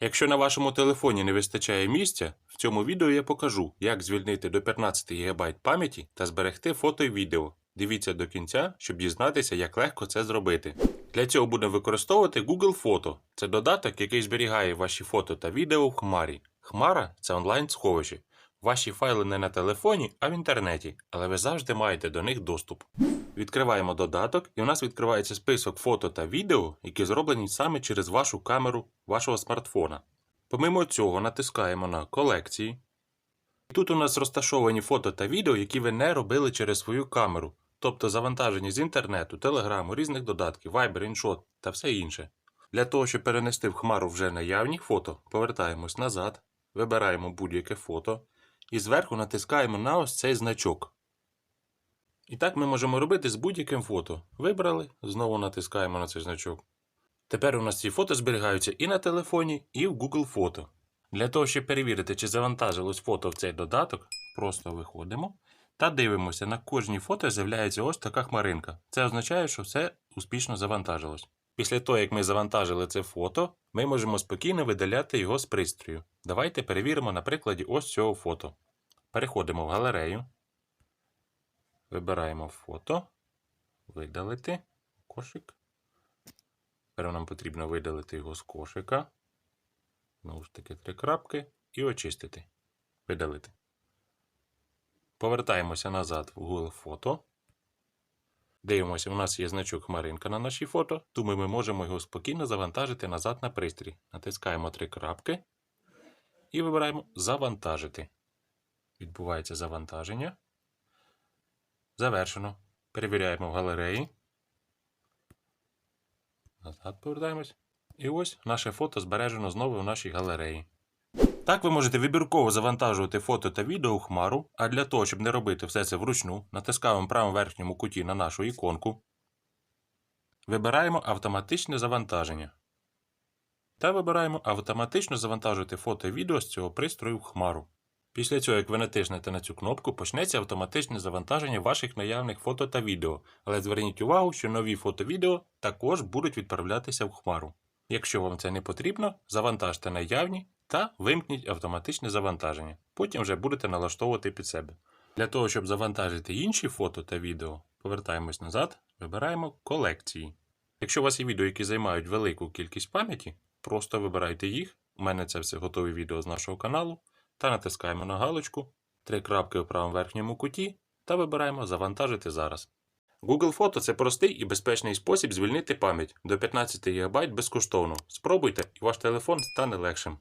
Якщо на вашому телефоні не вистачає місця, в цьому відео я покажу, як звільнити до 15 ГБ пам'яті та зберегти фото і відео. Дивіться до кінця, щоб дізнатися, як легко це зробити. Для цього будемо використовувати Google Фото. Це додаток, який зберігає ваші фото та відео в Хмарі. Хмара це онлайн-сховище. Ваші файли не на телефоні, а в інтернеті, але ви завжди маєте до них доступ. Відкриваємо додаток, і у нас відкривається список фото та відео, які зроблені саме через вашу камеру вашого смартфона. Помимо цього, натискаємо на колекції. І тут у нас розташовані фото та відео, які ви не робили через свою камеру, тобто завантажені з інтернету, телеграму, різних додатків, Viber, InShot та все інше. Для того, щоб перенести в хмару вже наявні фото, повертаємось назад, вибираємо будь-яке фото і зверху натискаємо на ось цей значок. І так ми можемо робити з будь-яким фото. Вибрали, знову натискаємо на цей значок. Тепер у нас ці фото зберігаються і на телефоні, і в Google Фото. Для того, щоб перевірити, чи завантажилось фото в цей додаток, просто виходимо та дивимося, на кожній фото з'являється ось така хмаринка. Це означає, що все успішно завантажилось. Після того, як ми завантажили це фото, ми можемо спокійно видаляти його з пристрою. Давайте перевіримо на прикладі ось цього фото. Переходимо в галерею. Вибираємо фото, видалити кошик. Тепер нам потрібно видалити його з кошика. Знову ж таки, три крапки і очистити. Видалити. Повертаємося назад в Google фото. Дивимося, у нас є значок хмаринка на нашій фото, тому ми можемо його спокійно завантажити назад на пристрій. Натискаємо три крапки і вибираємо Завантажити. Відбувається завантаження. Завершено. Перевіряємо в галереї. Назад повертаємось. І ось наше фото збережено знову в нашій галереї. Так ви можете вибірково завантажувати фото та відео у хмару, а для того, щоб не робити все це вручну, натискаємо в правому верхньому куті на нашу іконку. Вибираємо автоматичне завантаження. Та вибираємо автоматично завантажувати фото і відео з цього пристрою в хмару. Після цього, як ви натиснете на цю кнопку, почнеться автоматичне завантаження ваших наявних фото та відео, але зверніть увагу, що нові фото-відео також будуть відправлятися в хмару. Якщо вам це не потрібно, завантажте наявні та вимкніть автоматичне завантаження. Потім вже будете налаштовувати під себе. Для того, щоб завантажити інші фото та відео, повертаємось назад, вибираємо колекції. Якщо у вас є відео, які займають велику кількість пам'яті, просто вибирайте їх. У мене це все готові відео з нашого каналу та натискаємо на галочку, три крапки у правому верхньому куті та вибираємо Завантажити зараз. Google Фото це простий і безпечний спосіб звільнити пам'ять до 15 ГБ безкоштовно. Спробуйте, і ваш телефон стане легшим.